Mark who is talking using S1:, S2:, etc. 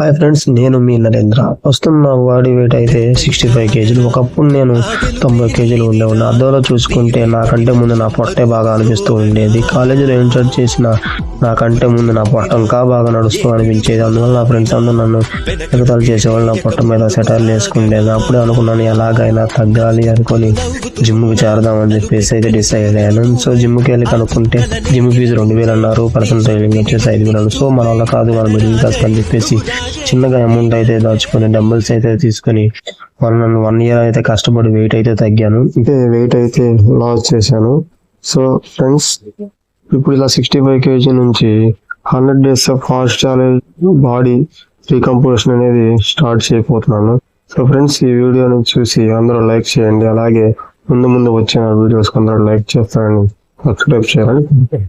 S1: Hi friends నేను మీ నరేంద్ర. ప్రస్తుతం నా బాడీ వెయిట్ అయితే సిక్స్టీ ఫైవ్ కేజీలు. ఒకప్పుడు నేను తొంభై కేజీలు ఉండేవాడిని. అద్దంలో చూసుకుంటే నాకంటే ముందు నా పొట్టే బాగా అనిపిస్తూ ఉండేది. కాలేజీలో ఇన్సర్ట్ చేసిన నాకంటే ముందు నా పొట్ట ఇంకా బాగా నడుస్తూ అనిపించేది. అందువల్ల నా ఫ్రెండ్స్ అందరూ నన్ను ఎగతాలు చేసేవాళ్ళు. నా పొట్ట మీద సెటర్లు వేసుకుండేది. అప్పుడే అనుకున్నాను ఎలాగైనా తగ్గాలి అనుకొని జిమ్కి చేరదామని చెప్పేసి అయితే డిసైడ్ అయ్యాను. సో జిమ్కి వెళ్ళి కనుక్కుంటే జిమ్ ఫీజు రెండు వేలు అన్నారు. పర్సనల్ ట్రైనింగ్ వచ్చేసి ఐదు వేలు సో మన వల్ల కాదు మన మిడిల్ క్లాస్ అని చెప్పేసి చిన్నగా అమౌంట్ అయితే దాచుకొని డబ్బుల్స్ అయితే తీసుకొని వన్ వన్ ఇయర్ అయితే కష్టపడి వెయిట్ అయితే తగ్గాను. అంటే వెయిట్ అయితే లాస్ చేశాను. సో ఫ్రెండ్స్ ఇప్పుడు ఇలా సిక్స్టీ ఫైవ్ కేజీ నుంచి hundred days of fast challenge body recomposition అనేది స్టార్ట్ చేయబోతున్నాను. సో ఫ్రెండ్స్ ఈ వీడియోని చూసి అందరూ లైక్ చేయండి. అలాగే ముందు ముందు వచ్చిన వీడియోస్ కొందరు లైక్ చేస్తారని సబ్స్క్రైబ్ చేయాలని